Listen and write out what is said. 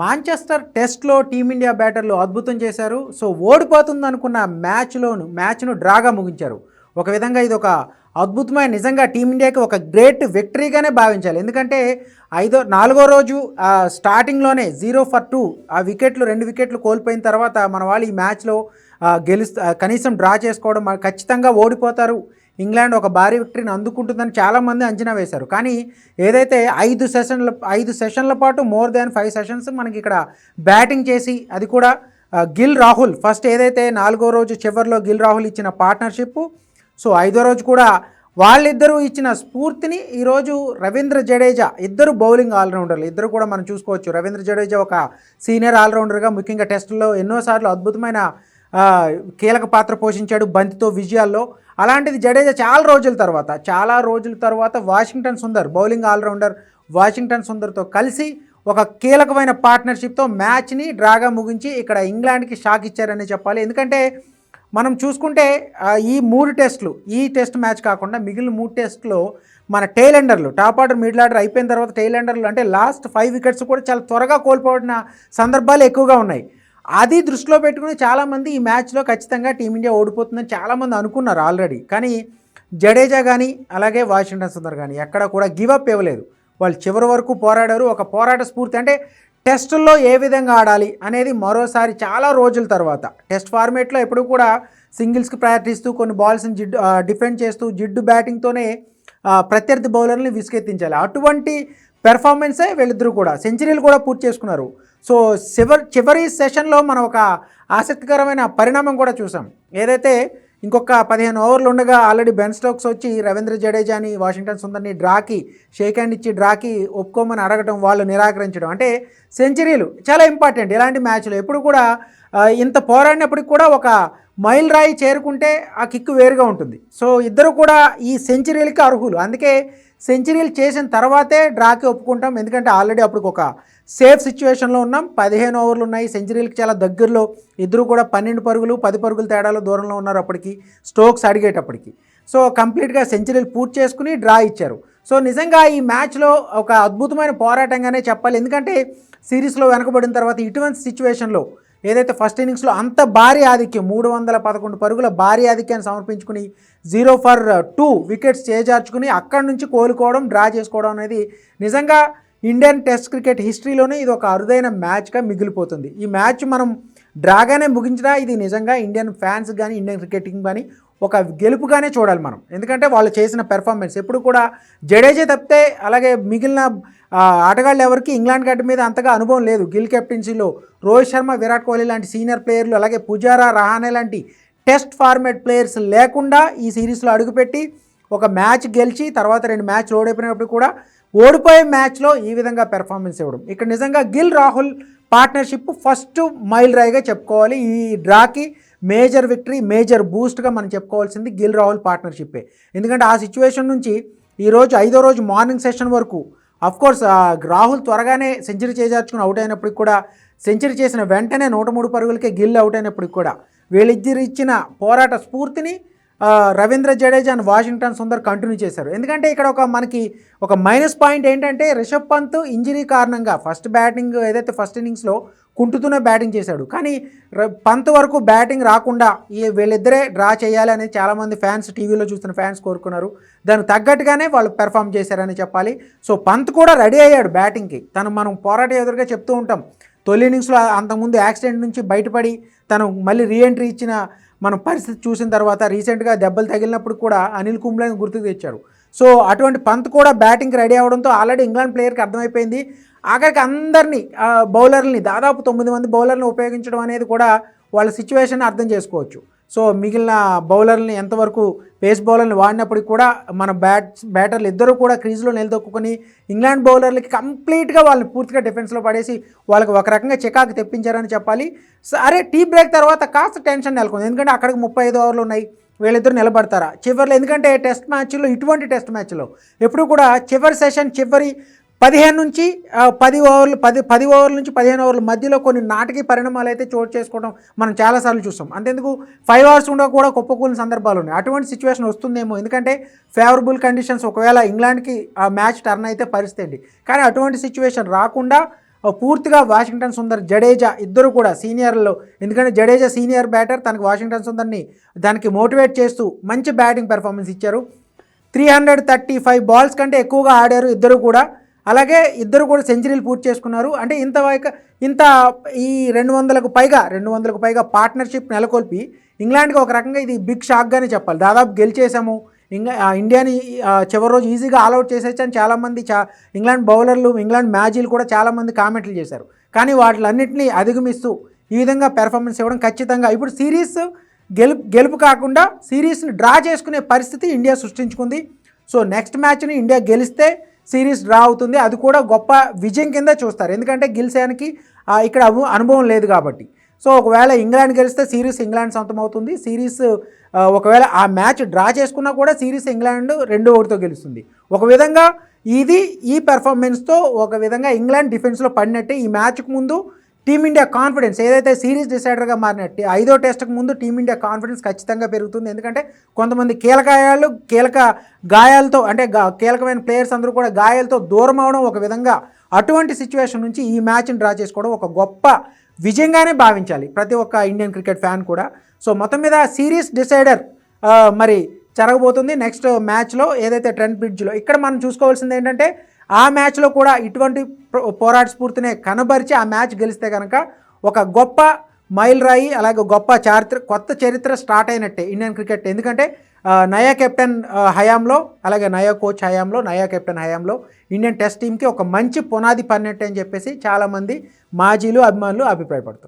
Manchester టెస్ట్లో team India బ్యాటర్లు అద్భుతం చేశారు. సో ఓడిపోతుందనుకున్న మ్యాచ్లోను మ్యాచ్ను డ్రాగా ముగించారు. ఒక విధంగా ఇది ఒక అద్భుతమైన నిజంగా టీమిండియాకి ఒక గ్రేట్ విక్టరీగానే భావించాలి. ఎందుకంటే ఐదో నాలుగో రోజు స్టార్టింగ్లోనే జీరో ఫర్ టూ ఆ వికెట్లు రెండు వికెట్లు కోల్పోయిన తర్వాత మన వాళ్ళు ఈ మ్యాచ్లో గెలుస్తా కనీసం డ్రా చేసుకోవడం ఖచ్చితంగా ఓడిపోతారు. ఇంగ్లాండ్ ఒక భారీ విక్టరీని అందుకుంటుందని చాలామంది అంచనా వేశారు. కానీ ఏదైతే ఐదు సెషన్ల ఐదు సెషన్ల పాటు మోర్ దాన్ ఫైవ్ సెషన్స్ మనకి ఇక్కడ బ్యాటింగ్ చేసి అది కూడా గిల్ రాహుల్. ఫస్ట్ ఏదైతే నాలుగో రోజు చివరిలో గిల్ రాహుల్ ఇచ్చిన పార్ట్నర్షిప్ సో ఐదో రోజు కూడా వాళ్ళిద్దరూ ఇచ్చిన స్ఫూర్తిని ఈరోజు రవీంద్ర జడేజా ఇద్దరు బౌలింగ్ ఆల్రౌండర్లు. ఇద్దరు కూడా మనం చూసుకోవచ్చు. రవీంద్ర జడేజా ఒక సీనియర్ ఆల్రౌండర్గా ముఖ్యంగా టెస్టుల్లో ఎన్నోసార్లు అద్భుతమైన కీలక పాత్ర పోషించాడు బంతితో విజయాల్లో. అలాంటిది జడేజా చాలా రోజుల తర్వాత చాలా రోజుల తర్వాత Washington Sundar bowling all rounder Washington సుందర్తో కలిసి ఒక కీలకమైన పార్ట్నర్షిప్తో మ్యాచ్ని డ్రాగా ముగించి ఇక్కడ ఇంగ్లాండ్కి షాక్ ఇచ్చారని చెప్పాలి. ఎందుకంటే మనం చూసుకుంటే ఈ మూడు టెస్టులు ఈ టెస్ట్ మ్యాచ్ కాకుండా మిగిలిన మూడు టెస్టులో మన టైలెండర్లు టాప్ ఆర్డర్ మిడిల్ ఆర్డర్ అయిపోయిన తర్వాత టైలెండర్లు అంటే లాస్ట్ ఫైవ్ వికెట్స్ కూడా చాలా త్వరగా కోల్పోవడిన సందర్భాలు ఎక్కువగా ఉన్నాయి. అది దృష్టిలో పెట్టుకుని చాలామంది ఈ మ్యాచ్లో ఖచ్చితంగా టీమిండియా ఓడిపోతుందని చాలామంది అనుకున్నారు ఆల్రెడీ. కానీ జడేజా కానీ అలాగే వాషింగ్టన్ సుందర్ కానీ ఎక్కడ కూడా గివప్ ఇవ్వలేదు. వాళ్ళు చివరి వరకు పోరాడారు. ఒక పోరాట స్ఫూర్తి అంటే టెస్టుల్లో ఏ విధంగా ఆడాలి అనేది మరోసారి చాలా రోజుల తర్వాత. టెస్ట్ ఫార్మేట్లో ఎప్పుడు కూడా సింగిల్స్కి ప్రయత్నిస్తూ కొన్ని బాల్స్ని జిడ్డు డిఫెండ్ చేస్తూ జిడ్డు బ్యాటింగ్తోనే ప్రత్యర్థి బౌలర్ని విసుకెత్తించాలి. అటువంటి పెర్ఫార్మెన్సే వీళ్ళిద్దరూ కూడా. సెంచరీలు కూడా పూర్తి చేసుకున్నారు. సో చివరి చివరి సెషన్లో మనం ఒక ఆసక్తికరమైన పరిణామం కూడా చూసాం. ఏదైతే ఇంకొక పదిహేను ఓవర్లు ఉండగా ఆల్రెడీ బెన్ స్టోక్స్ వచ్చి రవీంద్ర జడేజాని వాషింగ్టన్ సుందర్ని డ్రాకి షేక్ హ్యాండ్ ఇచ్చి డ్రాకి ఒప్పుకోమని అడగటం వాళ్ళు నిరాకరించడం. అంటే సెంచరీలు చాలా ఇంపార్టెంట్ ఇలాంటి మ్యాచ్లు. ఎప్పుడు కూడా ఇంత పోరాడినప్పటికి కూడా ఒక మైల్ రాయి చేరుకుంటే ఆ కిక్ వేరుగా ఉంటుంది. సో ఇద్దరు కూడా ఈ సెంచరీలకి అర్హులు. అందుకే సెంచరీలు చేసిన తర్వాతే డ్రాకి ఒప్పుకుంటాం. ఎందుకంటే ఆల్రెడీ అప్పుడు ఒక సేఫ్ సిచ్యువేషన్లో ఉన్నాం. పదిహేను ఓవర్లు ఉన్నాయి. సెంచరీలకు చాలా దగ్గరలో ఇద్దరు కూడా పన్నెండు పరుగులు పది పరుగులు తేడాలో దూరంలో ఉన్నారు అప్పటికి స్టోక్స్ అడిగేటప్పటికి. సో కంప్లీట్గా సెంచరీలు పూర్తి చేసుకుని డ్రా ఇచ్చారు. సో నిజంగా ఈ మ్యాచ్లో ఒక అద్భుతమైన పోరాటంగానే చెప్పాలి. ఎందుకంటే సిరీస్లో వెనకబడిన తర్వాత ఇటువంటి సిచ్యువేషన్లో ఏదైతే ఫస్ట్ ఇన్నింగ్స్లో అంత భారీ ఆధిక్యం మూడు వందల పదకొండు పరుగుల భారీ ఆధిక్యాన్ని సమర్పించుకుని జీరో ఫర్ టూ వికెట్స్ చేజార్చుకుని అక్కడి నుంచి కోలుకోవడం డ్రా చేసుకోవడం అనేది నిజంగా ఇండియన్ టెస్ట్ క్రికెట్ హిస్టరీలోనే ఇది ఒక అరుదైన మ్యాచ్గా మిగిలిపోతుంది. ఈ మ్యాచ్ మనం డ్రాగానే ముగించినా ఇది నిజంగా ఇండియన్ ఫ్యాన్స్ కానీ ఇండియన్ క్రికెటింగ్ కానీ ఒక గెలుపుగానే చూడాలి మనం. ఎందుకంటే వాళ్ళు చేసిన పెర్ఫార్మెన్స్ ఎప్పుడు కూడా జడేజే తప్పితే అలాగే మిగిలిన ఆటగాళ్ళు ఎవరికి ఇంగ్లాండ్ గడ్డ మీద అంతగా అనుభవం లేదు. గిల్ కెప్టెన్సీలో రోహిత్ శర్మ విరాట్ కోహ్లీ లాంటి సీనియర్ ప్లేయర్లు అలాగే పుజారా రహానే లాంటి టెస్ట్ ఫార్మేట్ ప్లేయర్స్ లేకుండా ఈ సిరీస్లో అడుగుపెట్టి ఒక మ్యాచ్ గెలిచి తర్వాత రెండు మ్యాచ్ ఓడిపోయినప్పుడు కూడా ఓడిపోయే మ్యాచ్లో ఈ విధంగా పెర్ఫార్మెన్స్ ఇవ్వడం. ఇక్కడ నిజంగా Gill Rahul partnership first mile రాయిగా చెప్పుకోవాలి. ఈ డ్రాకి మేజర్ విక్టరీ మేజర్ బూస్ట్గా మనం చెప్పుకోవాల్సింది గిల్ రాహుల్ పార్ట్నర్షిప్పే ఎందుకంటే ఆ సిచ్యువేషన్ నుంచి ఈరోజు ఐదో రోజు మార్నింగ్ సెషన్ వరకు అఫ్ కోర్స్ రాహుల్ త్వరగానే సెంచరీ చేజార్చుకుని అవుట్ అయినప్పటికి కూడా సెంచరీ చేసిన వెంటనే నూట మూడు పరుగులకే గిల్ అవుట్ అయినప్పటికి కూడా వీళ్ళిద్దరు ఇచ్చిన పోరాట స్ఫూర్తిని Ravindra Jadeja and Washington Sundar continue చేశారు. ఎందుకంటే ఇక్కడ ఒక మనకి ఒక మైనస్ పాయింట్ ఏంటంటే రిషబ్ పంత్ ఇంజరీ కారణంగా ఫస్ట్ బ్యాటింగ్ ఏదైతే ఫస్ట్ ఇన్నింగ్స్లో కుంటుతూనే బ్యాటింగ్ చేశాడు. కానీ ర- పంత్ వరకు బ్యాటింగ్ రాకుండా ఈ వీళ్ళిద్దరే డ్రా చేయాలి అనేది చాలామంది ఫ్యాన్స్ టీవీలో చూస్తున్న ఫ్యాన్స్ కోరుకున్నారు. దానికి తగ్గట్టుగానే వాళ్ళు పెర్ఫామ్ చేశారని చెప్పాలి. సో పంత్ కూడా రెడీ అయ్యాడు బ్యాటింగ్కి. తను మనం పోరాట ఎదురుగా చెప్తూ ఉంటాం. తొలి ఇన్నింగ్స్లో అంతకుముందు యాక్సిడెంట్ నుంచి బయటపడి తను మళ్ళీ రీఎంట్రీ ఇచ్చిన మనం పరిస్థితి చూసిన తర్వాత రీసెంట్గా దెబ్బలు తగిలినప్పుడు కూడా అనిల్ కుంబ్లేని గుర్తుకు తెచ్చాడు సో అటువంటి పంత్ కూడా బ్యాటింగ్కి రెడీ అవడంతో ఆల్రెడీ ఇంగ్లాండ్ ప్లేయర్కి అర్థమైపోయింది. ఆఖరికి అందరినీ ఆ, దాదాపు తొమ్మిది మంది బౌలర్ని ఉపయోగించడం అనేది కూడా వాళ్ళ సిచ్యువేషన్ అర్థం చేసుకోవచ్చు. సో మిగిలిన బౌలర్ని ఎంతవరకు పేస్ బౌలర్ని వాడినప్పటికి కూడా మన బ్యాట్ బ్యాటర్లు ఇద్దరు కూడా క్రీజ్లో నిలదొక్కుని ఇంగ్లాండ్ బౌలర్లకి కంప్లీట్గా వాళ్ళని పూర్తిగా డిఫెన్స్లో పడేసి వాళ్ళకి ఒక రకంగా చికాకు తెప్పించారని చెప్పాలి. సరే టీ బ్రేక్ తర్వాత కాస్త టెన్షన్ నెలకొంది. ఎందుకంటే అక్కడికి ముప్పై ఐదు ఓవర్లు ఉన్నాయి. వీళ్ళిద్దరు నిలబడతారా? చివరిలో ఎందుకంటే టెస్ట్ మ్యాచ్లో ఇటువంటి టెస్ట్ మ్యాచ్లో ఎప్పుడు కూడా చివరి సెషన్ చివరి పదిహేను నుంచి పది ఓవర్లు పది పది ఓవర్ల నుంచి పదిహేను ఓవర్ల మధ్యలో కొన్ని నాటకీ పరిణామాలు అయితే చోటు చేసుకోవడం మనం చాలాసార్లు చూస్తాం అంతెందుకు ఫైవ్ అవర్స్ ఉండగా కూడా కుప్పకూలిన సందర్భాలు ఉన్నాయి. అటువంటి సిచ్యువేషన్ వస్తుందేమో. ఎందుకంటే ఫేవరబుల్ కండిషన్స్ ఒకవేళ ఇంగ్లాండ్కి ఆ మ్యాచ్ టర్న్ అయితే పరిస్థితి కానీ అటువంటి సిచ్యువేషన్ రాకుండా పూర్తిగా వాషింగ్టన్ సుందర్ జడేజా ఇద్దరు కూడా సీనియర్లో ఎందుకంటే జడేజా సీనియర్ బ్యాటర్ తనకి వాషింగ్టన్ సుందర్ని దానికి మోటివేట్ చేస్తూ మంచి బ్యాటింగ్ పెర్ఫార్మెన్స్ ఇచ్చారు. Three hundred thirty five balls కంటే ఎక్కువగా ఆడారు ఇద్దరు కూడా. అలాగే ఇద్దరు కూడా సెంచరీలు పూర్తి చేసుకున్నారు. అంటే ఇంత ఇంత ఈ రెండు వందలకు పైగా రెండు వందలకు పైగా పార్ట్నర్షిప్ నెలకొల్పి ఇంగ్లాండ్కి ఒక రకంగా ఇది బిగ్ షాక్గానే చెప్పాలి. దాదాపు గెలిచేసాము. ఇంకా ఇండియాని చివరి రోజు ఈజీగా ఆల్అవుట్ చేసేసి అని చాలామంది చా ఇంగ్లాండ్ బౌలర్లు ఇంగ్లాండ్ మ్యాచీలు కూడా చాలామంది కామెంట్లు చేశారు. కానీ వాటిలన్నింటినీ అధిగమిస్తూ ఈ విధంగా పెర్ఫార్మెన్స్ ఇవ్వడం ఖచ్చితంగా ఇప్పుడు సిరీస్ గెలుపు గెలుపు కాకుండా సిరీస్ని డ్రా చేసుకునే పరిస్థితి ఇండియా సృష్టించుకుంది. సో నెక్స్ట్ మ్యాచ్ని ఇండియా గెలిస్తే సిరీస్ డ్రా అవుతుంది. అది కూడా గొప్ప విజయం కింద చూస్తారు. ఎందుకంటే గెలిచానికి ఇక్కడ అనుభవం లేదు కాబట్టి. సో ఒకవేళ ఇంగ్లాండ్ గెలిస్తే సిరీస్ ఇంగ్లాండ్ సొంతం అవుతుంది. సిరీస్ ఒకవేళ ఆ మ్యాచ్ డ్రా చేసుకున్నా కూడా సిరీస్ ఇంగ్లాండ్ రెండు ఒకటితో గెలుస్తుంది. ఒక విధంగా ఇది ఈ పెర్ఫార్మెన్స్తో ఒక విధంగా ఇంగ్లాండ్ డిఫెన్స్లో పడినట్టే ఈ మ్యాచ్కు ముందు టీమిండియా కాన్ఫిడెన్స్ ఏదైతే సిరీస్ డిసైడర్గా మారినట్టు ఐదో టెస్ట్కు ముందు టీమిండియా కాన్ఫిడెన్స్ ఖచ్చితంగా పెరుగుతుంది. ఎందుకంటే కొంతమంది కీలకాయాలు కీలక గాయాలతో అంటే కీలకమైన ప్లేయర్స్ అందరూ కూడా గాయాలతో దూరం అవడం ఒక విధంగా అటువంటి సిచ్యువేషన్ నుంచి ఈ మ్యాచ్ని డ్రా చేసుకోవడం ఒక గొప్ప విజయంగానే భావించాలి ప్రతి ఒక్క ఇండియన్ క్రికెట్ ఫ్యాన్ కూడా. సో మొత్తం మీద సిరీస్ డిసైడర్ మరి జరగబోతుంది నెక్స్ట్ మ్యాచ్లో ఏదైతే ట్రెండ్ బ్రిడ్జ్లో. ఇక్కడ మనం చూసుకోవాల్సింది ఏంటంటే ఆ మ్యాచ్లో కూడా ఇటువంటి పోరాట స్ఫూర్తినే కనబరిచి ఆ మ్యాచ్ గెలిస్తే కనుక ఒక గొప్ప మైల్ రాయి అలాగే గొప్ప చారిత్ర కొత్త చరిత్ర స్టార్ట్ అయినట్టే ఇండియన్ క్రికెట్. ఎందుకంటే నయా కెప్టెన్ హయాంలో అలాగే నయా కోచ్ హయాంలో నయా కెప్టెన్ హయాంలో ఇండియన్ టెస్ట్ టీంకి ఒక మంచి పునాది పడినట్టే అని చెప్పేసి చాలామంది మాజీలు అభిమానులు అభిప్రాయపడుతున్నారు.